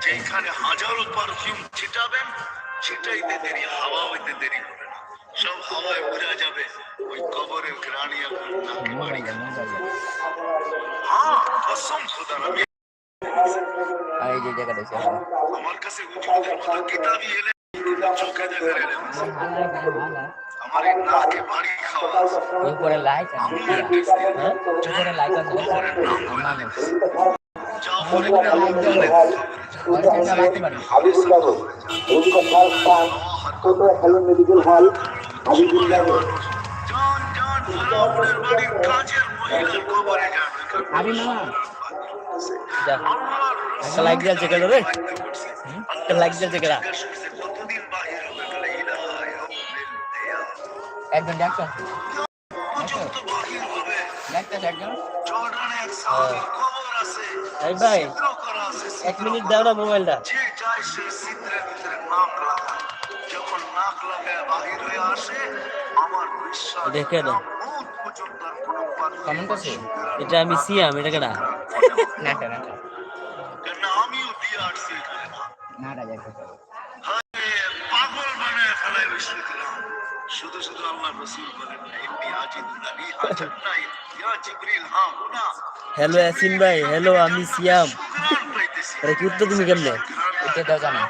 যেখানে হাজারো পারফিউম ছিটাবেন, ছিটাইতে দেরি, হাওয়া হইতে দেরি হবে না। সব হাওয়ায় উড়া যাবে, ওই কবরের ঘ্রাণই হ্যাঁ আমি এই যে জায়গাটা আছে আমার কাছে হুজুরদের মতো কিতাবই এলে চোখে দেখা এলে আমার এই নাকে বাড়ি খাওয়া। উপরে লাইট আছে। আমি দেব। হ্যাঁ? উপরে লাইট আছে। নাম বলে জাফর ইবনে আবু তালেব কবরে যাবে। ওর লাইট পারে হাদিস কাগজ উনকা খাস খান ছোট hello medical hall Habibullah road. জান জান ফেরাউনের কাজের মহিলার কবরে যাবে। আবি মামা যা। একটা রে। একটা। একজন ডাক্তার এক এই ভাই মিনিট। দাও না মোবাইলটা। দেখে পাখি কেমন করছে? এটা আমি সিয়াম এটা কেনা নাটা নাটা কেন দিয়ে আসছি না নাটা যাচ্ছে পাগল বানায় ফেলায় বসেছিলাম শুধু শুধু আল্লাহ রসুল বলেন না এমনি হাজার নাই ইয়া জিবরিল হ্যালো ইয়াসিন ভাই হ্যালো আমি সিয়াম আরে কি উত্তর তুমি কেমনে? এটা দাও জানা।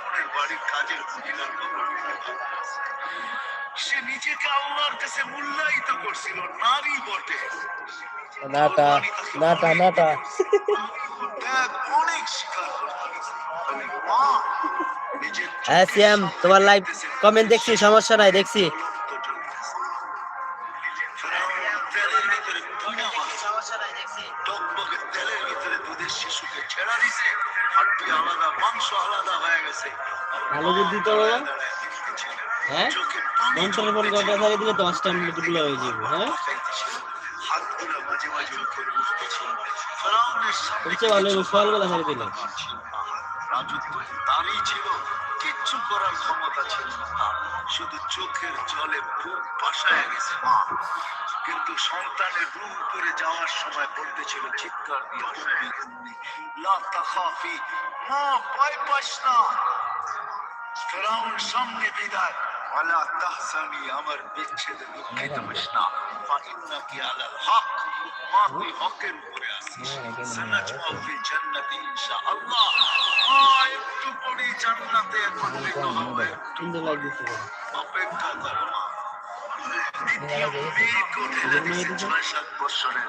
সে নিজেকে আল্লাহর কাছে মূল্যায়িত করছিল নারী বটে। নাটা নাটা নাটা। অনেক শিকার করতে হয়েছে। তবে মা নিজের হ্যাঁ তোমার লাইভ কমেন্ট দেখছি সমস্যা নাই দেখছি। কটা সারি দিলে দশটা মিনিটগুলো হয়ে যাবে হ্যাঁ? সবচেয়ে ভালো ফল বেলা সারি দিলে ছিল রাজত্ব তারই ছিল কিচ্ছু করার ক্ষমতা ছিল না শুধু চোখের জলে বুক বাসায় গেছে মা কিন্তু সন্তানের রুহ উপরে যাওয়ার সময় বলতেছিল চিৎকার দিয়ে মা ভয় পাস না সামনে বিদায়। ওয়ালা তাহসানি আমার বিচ্ছেদে দুঃখিত হোস না। ফাইন্নাকি আলাল হক? মা তুই হকের উপরে আছিস। সানাজমাউ ফিল জান্নাতি ইনশাআল্লাহ। মা একটু পরেই জান্নাতে একত্রিত হবে। অপেক্ষা কর মা। দ্বিতীয় মেয়েকে ঢেলে দিছে ছয় সাত বছরের।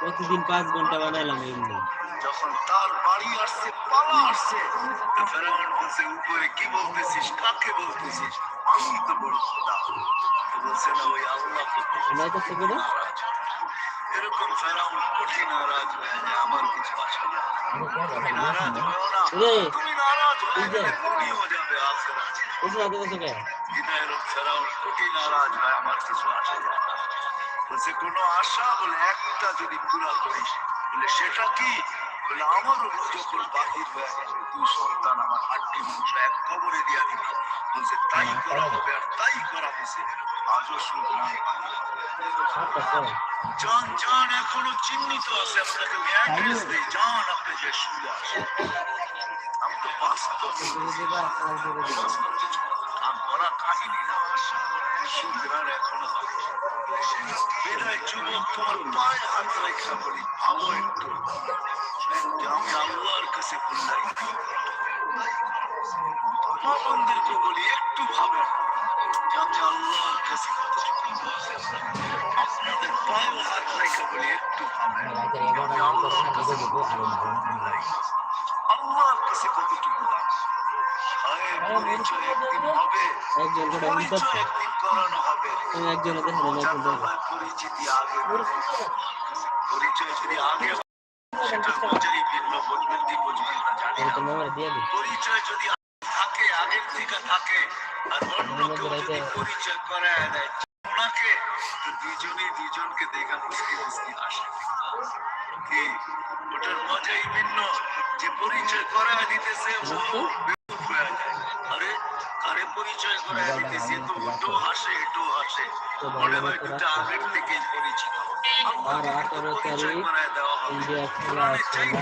প্রতিদিন পাঁচ ঘণ্টা বানাইলাম এমনি যখন তার বাড়ি আসছে পালা আসছে ফেরাউন বলছে উপরে কি বলতেছিস? কাকে বলতেছিস? আমি তো বড় খোদা। বলছে না ওই আল্লাহ এরকম ফেরাউন কঠিন নারাজ হয়ে যায় আমার কিছু আসে না। তুমি নারাজ হয়েও না তুমি নারাজ হয়ে। গেলে যাবে আখেরাত। ফেরাউন কঠিন নারাজ হয় আমার কিছু আসে যায় না। বলছে কোনো আশা বলে একটা যদি পুরা করিস বলে সেটা কি? বলে আমারও যখন বাহির হয়ে গেছে দুই সন্তান, আমার হাড্ডি মাংস এক কবরে দিয়া দিবি বলছে, তাই করা হবে আর তাই করা হয়েছে। আজও ছয় জান জান, এখনও চিহ্নিত আছে, আপনাকে আমি দিই। জান, আপনি যে শুয়ে আসেন আমি তো বাস্তব। বাস্তব কাহিনী না সুন্দরার এখনও আছে। বিদায় যুবক, তোমার পায়ে হাত রেখা বলি ভাবো একটু। আমি আল্লাহর কাছে বললাই মা বন্ধুকে বলি, একটু ভাবেন যে আমি আল্লাহর কাছে আপনাদের পায়েও হাত রেখে বলি, একটু ভাবেন আমি আল্লাহর কাছে আল্লাহর কাছে কতটুকু দাম পরিচয় একদিন হবে একজন করে পরিচয় নিতে একদিন করানো হবে। তুমি একজনে দেখো না একজন জানতে দেখো পরিচিতি আগে পরিচয় যদি আগে সেটার ভিন্ন বুঝবেন কি বুঝবেন না জানি না। এটা নাম্বার দিয়ে দিই। পরিচয় যদি থাকে আগের থেকে থাকে আর অন্য কেউ যদি পরিচয় করায় দেয় ওনাকে দুজনই দুজনকে দেখা মুসকি মুসকি হাসে কি? ওটার মজাই ভিন্ন। যে পরিচয় করায় দিতেছে ও পরিচয় করায় দিতেছে তো ওটো হাসে এটো হাসে। মনে হয় দুটা আগের থেকেই পরিচিত। আর আঠারো তারিখ ইন্ডিয়া খেলা আছে না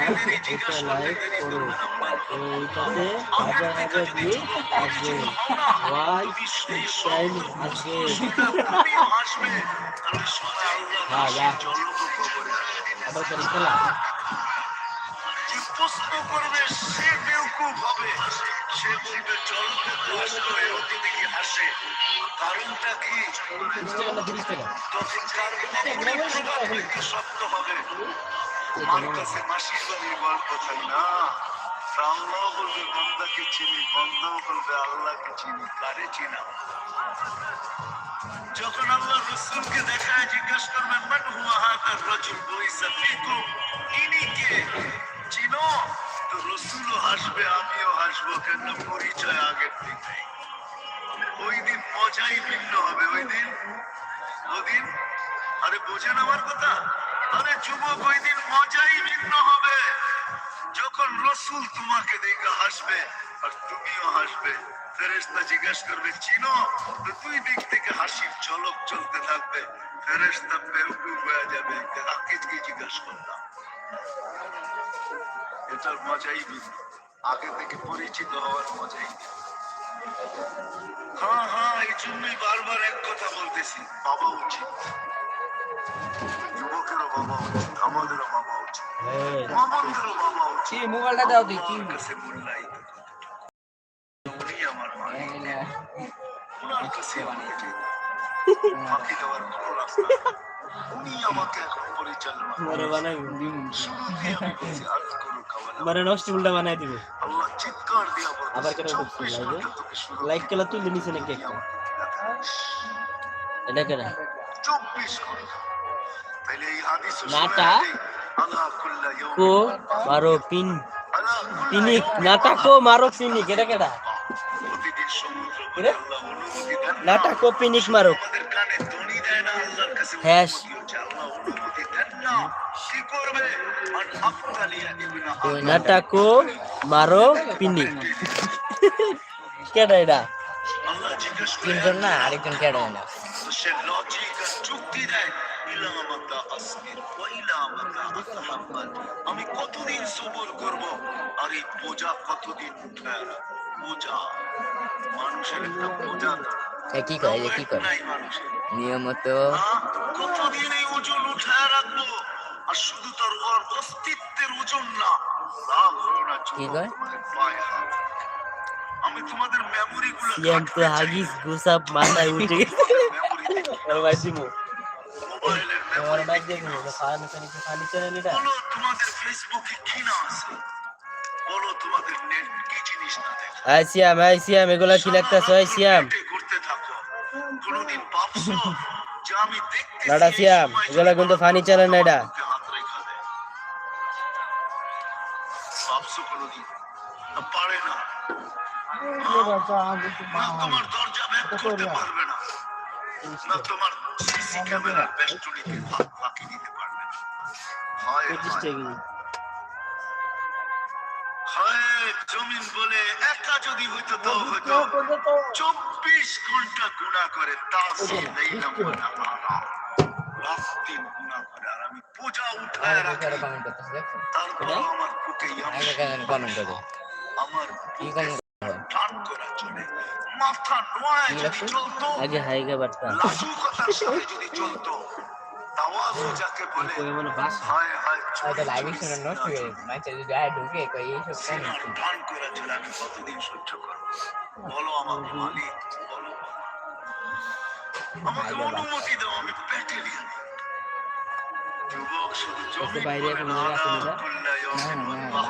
এটা লাইভ করো এইটাতে হাজার হাজার ভিউ আসবে। ওয়াই টাইম আসবে। হ্যাঁ যা আঠারো তারিখ খেলা করবে সে বেউকুফ হবে সে বলবে চল আসলো এ অতিথিকে হাসে। কারণটা কি? তখন তার শক্ত হবে। আল্লাহ বলবে, বন্দাকে দেখায়, জিজ্ঞাসা করবেন মান হুয়া হাদার চিনো? রসুলও হাসবে, আমিও হাসবো কেন পরিচয় আগের থেকে ওই দিন মজাই ভিন্ন হবে, ওই দিন? ওদিন? আরে বোঝেন আমার কথা? আরে যুবক, ওই দিন মজাই ভিন্ন হবে। যখন রসুল তোমাকে দেখে হাসবে, আর তুমিও হাসবে, ফেরেশতা জিজ্ঞেস করবে, চিনো? দুই দিক থেকে হাসির চলক চলতে থাকবে। ফেরেশতা বেউকুফ হয়ে যাবে আকিজ কি জিজ্ঞাসা করলাম। এটার মজাই ভিন্ন। আগে থেকে পরিচিত হওয়ার মজাই হ্যাঁ হ্যাঁ এই জন্যই বারবার এক কথা বলতেছি। বাবা উচিত। যুবকেরও বাবা উচিত আমাদেরও বাবা উচিত। হ্যাঁ। মামনদেরও বাবা উচিত। মোবাইলটা দাও কি কাছে মূল্যায়িত উনি আমার মালিক। ওনার কাছে আমি ফাঁকি দেওয়ার কোনো রাস্তা উনি আমাকে এখন পরিচালনা বানাই শুরুতেই আমি বলছি মারে নষ্ট উল্টা বানাই দিব আবার কেন ঢুকছে 24 লাইভে? ঘণ্টা তোকে শুরু লাইক কেলা তুলে নিছে নাকি একটা এটা কেনা নাটা কো মারো পিন পিনিক ইয়াউম নাটাকো মারো পিনিক এটা কেডা প্রতিদিন সমুদ্র কিরে? আল্লাহ অনুমতি দেন না। নাটাকো পিনিক মারো হ্যাঁ। নাটাকো মারো পিনিক কেডা এটা তিনজন না আরেকজন কেডা না দেয় আমি কতদিন সবর করব? আর এই বোঝা কতদিন বোঝা। মানুষের একটা বোঝা কি করে কি করে নিয়মিত? কতদিন এই ওজন উঠায় রাখব? আর শুধু তোর ওর অস্তিত্বের ওজন না রাগ হলো না যুবক, কি কয়? তোমাদের পায়ে হাত। আমি তোমাদের মেমোরি গুলো সিএম হাগিস গুসাপ মাথায় উঠে আর ভাই আমার বাইক দিয়ে দিমু খাওয়ানো খানি খালি চ্যানেল এটা। বলো তোমাদের ফেসবুকে কি না আছে? বলো তোমাদের নেট কি জিনিস না দেখো। আই সিয়াম আই সিয়াম এগুলা কি লাগতেছে? আই সিয়াম। নেটে থাকো। কোনোদিন ভাবছ যে আমি দেখতেছি লাডা সিয়াম, এগুলা কিন্তু আমার funny না এটা। তোমার দরজা ব্যাগ করতে পারবে না। না তোমার সিসি ক্যামেরার বেষ্টনীতে হাত ফাঁকি দিতে পারবে না। হায় পঁচিশ হায় টাকা হায় জমিন বলে একা যদি হইতো তো হইতো। চব্বিশ ঘণ্টা গুণা করে তা সে নেই না মানা গুণা করে আর আমি বোঝা উঠায় রাখি। তারপর আমার বুকে আমার কি বুকে কমেন্ট টান করা চলে মাথা নোয়ায় যদি চলতো আগে হাইগা বাট্টা লাজুকতার সাথে যদি চলতো তাওয়াজু যাকে বলে কই মানে বাস। হায় হায় হয়তো লাইভে চল্লিশ শুনে হয়ে গেছে যদি আয় ঢুকে কই এইসব কেন? সিনার টান করা আমি কতদিন সহ্য করব। বলো আমাকে মালিক বলো আমাকে। অনুমতি দাও আমি প্যাটেলিয়ান যুবক শুধু জমি বাইরে করে এখন না, আছে আলা না? না,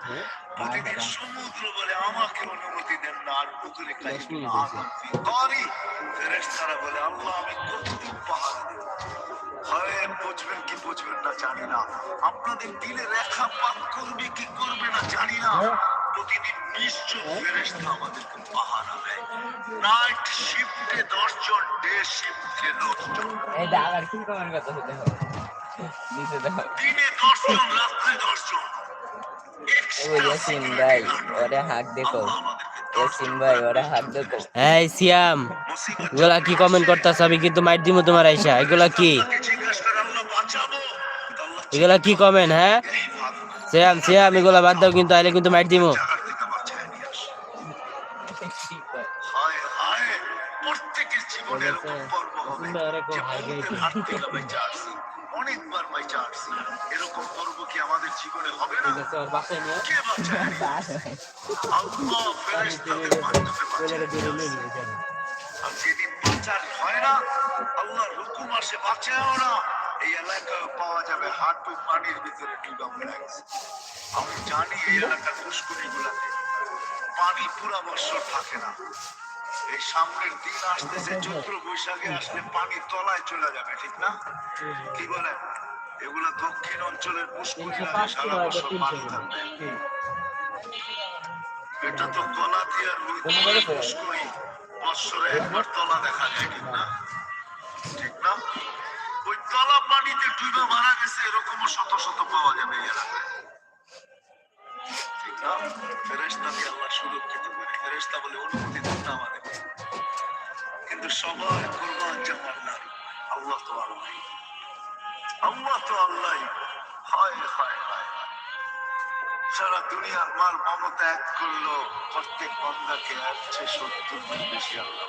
ইস্তাগফিরুল্লাহ। হ্যাঁ প্রতিদিন সমুদ্র বলে আমাকে অনুমতি দেন না আর পুকুরে। করি ফেরেশতারা বলে আল্লাহ আমি কতদিন পাহারা দেব? হয় বুঝবেন কি বুঝবেন না জানি না। আপনাদের দিলে রেখা পাত করবে কি করবে না জানি না। প্রতিদিন নিশ্চয় ফেরেশতা আমাদেরকে পাহারা দেয়। নাইট শিফটে দশজন ডে শিফটে দশজন এই আবার কি কমেন্ট করতে হবে। নিচে দাও দিনে দশজন রাত্রে দশজন ও ইয়াসিন ভাই ওরে হাত দেখো ইয়াসিন ভাই ওরে হাত দেখো এই সিয়াম এগুলা কি কমেন্ট করতেছ? আমি কিন্তু মাইট দিব তোমার আইসা। এগুলা কি? এগুলা কি কমেন্ট হ্যাঁ? সিয়াম সিয়াম এগুলা বাদ দাও কিন্তু আইলে কিন্তু মাইট হায় প্রত্যেকের জীবনে বলেছে, পর্ব হবে যে হাত থেকে বেঁচে আসছি অনেকবার বেঁচে আসছি এরকম পর্ব কি আমাদের জীবনে হবে না? ঠিক আছে ওর বাসায় নিয়ে কে বাঁচায়? আল্লাহ ফেরেশতাদের মাধ্যমে বাঁচায় আর যেদিন বাঁচার হয় না আল্লাহর হুকুম আসে বাঁচাও না। এই এলাকায় পাওয়া যাবে হাঁটু পানির ভিতরে ডুবা পড়ে গেছে আমি জানি এই এলাকার পুষ্করি গুলাতে পানি পুরা বছর থাকে না। এই সামনের দিন আসতেছে চৈত্র বৈশাখে আসলে পানি তলায় চলে যাবে ঠিক না? কি বলেন? এগুলা দক্ষিণ অঞ্চলের সারা বছর পানি থাকবে এটা তো গলা দিয়ে তুমি পুষ্করি বৎসরে একবার তলা দেখা যায় ঠিক না? ঠিক না? ওই তলা পানিতে ডুবে মারা গেছে এরকমও শত শত পাওয়া যাবে এলাকায়। না ফেরেশতা দিয়ে আল্লাহ সুরক্ষিত করে ফেরেশতা বলে, অনুমতি দেন না আমাদেরকে কিন্তু সবাই কোরবান জামার না আল্লাহ তো আল্লাহ আল্লাহ তো আল্লাহ হায় হায় হায়। সারা দুনিয়ার মাল মমতা এক করল। প্রত্যেক বন্দাকে একশো সত্তর বেশি আল্লাহ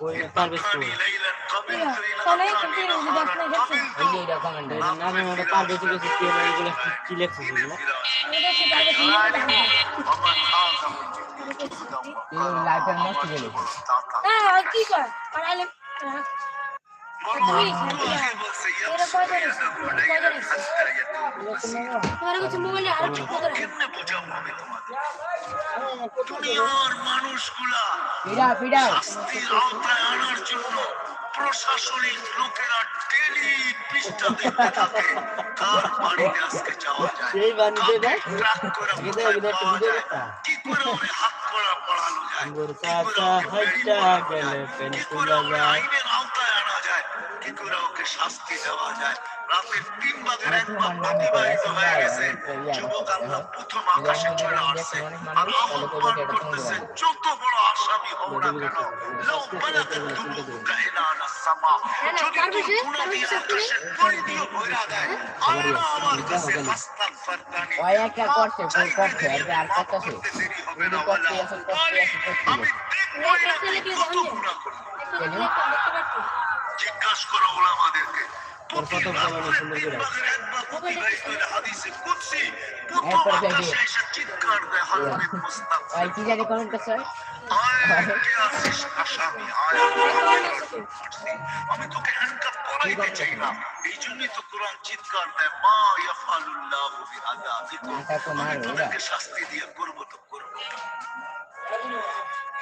এই যে, যার কারণে আর আল্লাহ কি করছে? বলে, "এই কান আবদু মানে তাই নাড়া নাড়া আর কি কি আমি এটা আমি যদি না তাহলে এটা না ওটা গেছে কি হবে এগুলো কি এগুলো কার লাইফের নষ্ট হ্যাঁ কি আর আলে দুনিয়ার মানুষগুলা শাস্তির আওতায় আনার জন্য প্রশাসনিক লোকেরা ডেলি পৃষ্ঠা দেখতে থাকে। কার বাড়িতে আজকে যাওয়া যায়। ট্রাক করে পাওয়া কি করে ওরে হাত করা পড়ানো যায় কি করে ওকে। আইনের আওতায় আনা যায় কি করে ওকে শাস্তি দেওয়া যায়। রাতের তিন অতিবাহিত হয়ে গেছে। যুবক আল্লাহ প্রথম আকাশে চলে আসছে। আর আহ্বান করতেছে যত বড় আসামি হও না কেন? লাউ বালাগাত দুনুবুকা ইনানা সামা। যদি তোর গুনাহ দিয়ে আকাশের পরিধিও ভইরা দেয়। আল্লাহ আমার কাছে ফাস্তাগফিরতানি ওই একটা করছে ভুল করছে আর আর মাফ করতেছে করতে দেরি হবে যদি না করতে ওয়ালা। আছে করতে আছে করতে আমি দেখবই না কত গুনাহ করলি জিজ্ঞাসা করো ওলামাদেরকে। ওর কত ভালো সুন্দর করে। এরপর যাই দিয়ে। ওই কি জানি কমেন্ট করছে? আমি তোকে হ্যান্ডকাপ পরাইতে চাই না এই জন্যই তো কোরআন চিৎকার দেয় মা ইয়াফালুল্লাহু বিআযাবিকুম। আমি তোমাকে শাস্তি দিয়ে করব তো করব।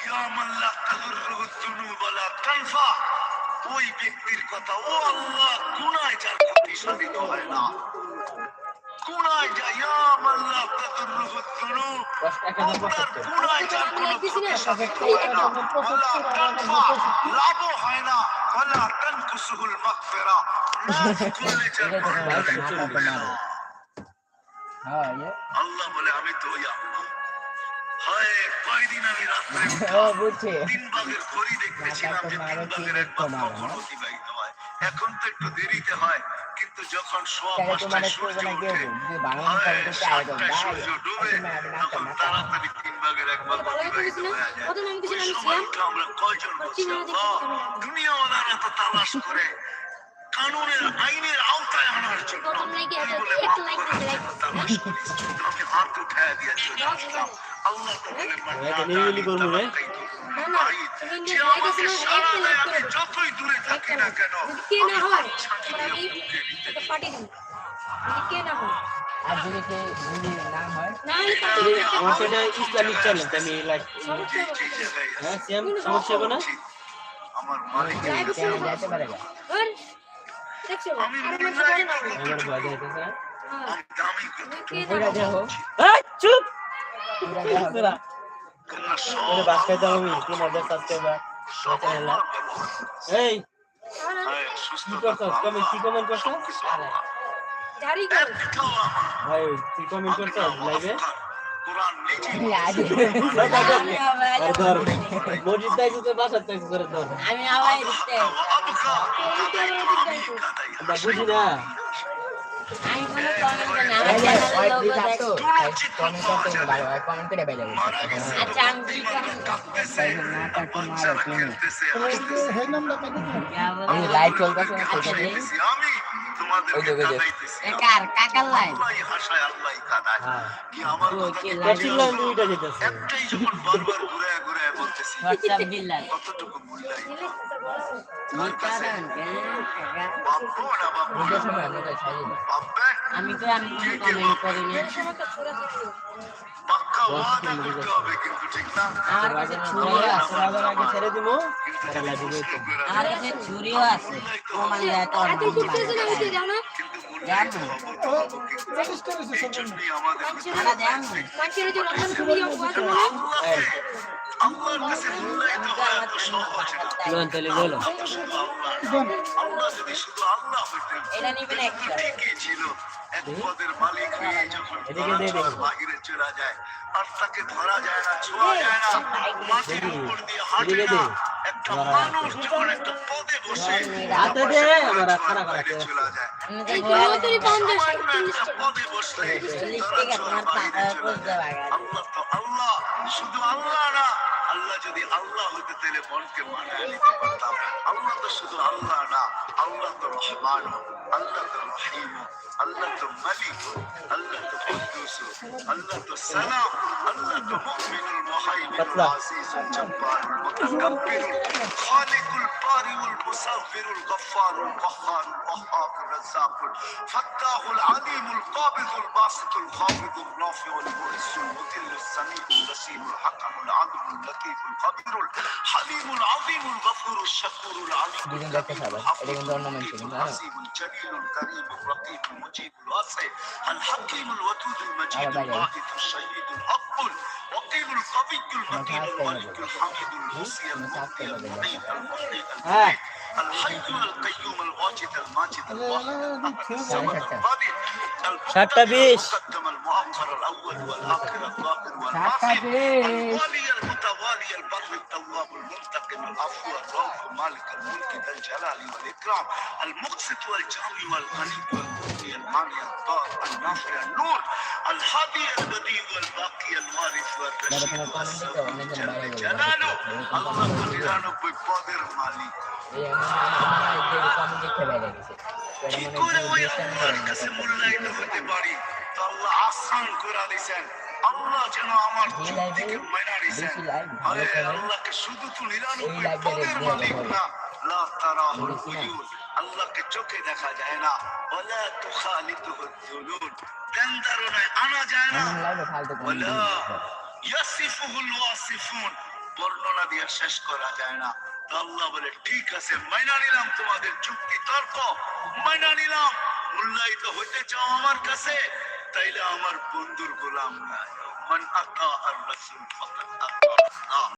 ইয়া মান লা তাদুররুহু যুনুব ওয়ালা তানফা ওই ব্যক্তির কথা। ও আল্লাহ গুনায় যার ক্ষতি সাধিত হয় না। যা ইয়া যুনুব আপনার যার কোনো ক্ষতি সাধিত হয় তানফা হয় আল্লাহ বলে আমি তো আল্লাহ। এখন তো একটু দেরিতে হয় কিন্তু যখন তোমার সূর্য করবে না কেউ ওঠে হয় সূর্য ডুবে তখন তাড়াতাড়ি তিন ভাগের এক অতিবাহিত হয়ে যায়। ওই নাম সময় ছিলাম উঠে আমরা কয়জন কেমন লাগে? দুনিয়াওয়ালারা তো তালাশ করে। কানুনের আইনের আওতায় আনার জন্য। আমি হাত উঠায় দিয়ে আল্লাহ তো বলে, "মান এটা না নিরিবিলি করব রে। তালাকাইতু না না ভাই, তুমি যে ইন্ডিয়া আমাকে লাইক আছে সারা একটা দেয়, লাইক আমি করে যতই দূরে থাকি না কেন হয়। দিই যদি কে না হয়। আর যদি না হয়। আমার তো ইসলামিক চ্যানেল আমি লাইক হ্যাঁ সেম সমস্যা হবে না? আমার মালিক যেতে পারে না আর আর আমি কে চুপ পুরা দেহ তোরা কেননা ওরে সব বাস খাইতে আমি তিন হাজার সাবস্ক্রাইবার। এই আর কি করছ? থাকো, কি কমেন্ট করছ? সবকিছু আল্লাহ। জারি কর একটাও আমার ভাই তুই কমেন্ট করছ? লাইভে বুঝি না। আমি বেজে আচ্ছা আমি লাইভ চলতেছে। একটাই যখন বারবার হোয়াটসঅ্যাপ দিল্লাল কতটুকু মূল্যায় দিলে কথা বলছো। তার কাছে বাপ্পু না বাপ্পু বুঝে সময় আমরা সাজিয়ে বাপ্পে আমি তো আমি কমেন্ট করিনি আমার কাছে ছুরি আছে। ছেড়ে যাইতো আমার কাছে ছুরিও আছে প্রমাণ দেয় তো আমাদের আল্লাহর কাছে মূল্যায়িত হওয়া এত সহজ না। তাহলে বলো আল্লাহ যদি শুধু আল্লাহ হইতেন এটা নিবেন একটা ঠিকই ছিল। এক পদের মালিক হয়ে যখন বাহিরে চলে যায় আর তাকে ধরা যায় না ছোঁয়া যায় না মাটির উপর দিয়ে হাঁটে না। একটা মানুষ যখন একটা পদে বসে। চলে যায়। পদে বসলে আল্লাহ শুধু আল্লাহ না, আল্লাহ যদি আল্লাহ হইতে তাহলে মনকে মানায় নিতে পারতাম। আল্লাহ তো শুধু আল্লাহ না, আল্লাহ তো রহমান। الله الرحيم الله الملك الله القدوس الله السلام الله المؤمن المهيمن العزيز الجبار المتكبر خالق البارئ المصور الغفار القهار الوهاب الرزاق الفتاح العليم القابض الباسط الخافض الرافع المؤس المذل السميع البصير الحكم العدل اللطيف الخبير الحليم العظيم الغفور الشكور العليم الكبير الحفيظ الجليل جليل كريم رقيب مجيب الواسع الحكيم الودود المجيد القائد الشهيد الحق وقيل القوي المتين الملك الحميد المسي المعطي المعيد المحيي المحيي الحي القيوم الواجد الماجد الواحد. الصمد القادر المقدم المؤخر الأول والآخر الظاهر والباطن الوالي المتوالي التواب المنتقم العفو الرؤوف مالك الملك ذا الجلال والإكرام المقسط والجامع والغني والمغني المانع الضار النافع النور الهادي البديع والباقي الوارث والرشيد والسلام جل جلاله الله নিরানব্বই পদের মালিক এই আমার কমেন্ট দেখতে বাইরে গেছে কি করে ওই আল্লাহর কাছে মূল্যায়িত হতে পারি তো আল্লাহ আসান করে দিছেন আল্লাহ যেন আমার চুক্তিকে মেনে নিছেন। আরে আল্লাহকে শুধু তো নিরানব্বই পদের মালিক না লা তারাহুল আল্লাহকে চোখে দেখা যায় না। ওয়ালা যুনুন আনা যায় না। ওয়ালা ইয়াসিফুহুল ওয়াসিফুন। বর্ণনা দিয়ে শেষ করা যায় না। আল্লাহ বলে ঠিক আছে মাইনা নিলাম তোমাদের যুক্তি তর্ক। মাইনা নিলাম। মূল্যায়িত হইতে চাও আমার কাছে? তাইলে আমার বন্ধুর গোলাম না মান আতা আর রাসূল ফাকাত আতা আল্লাহ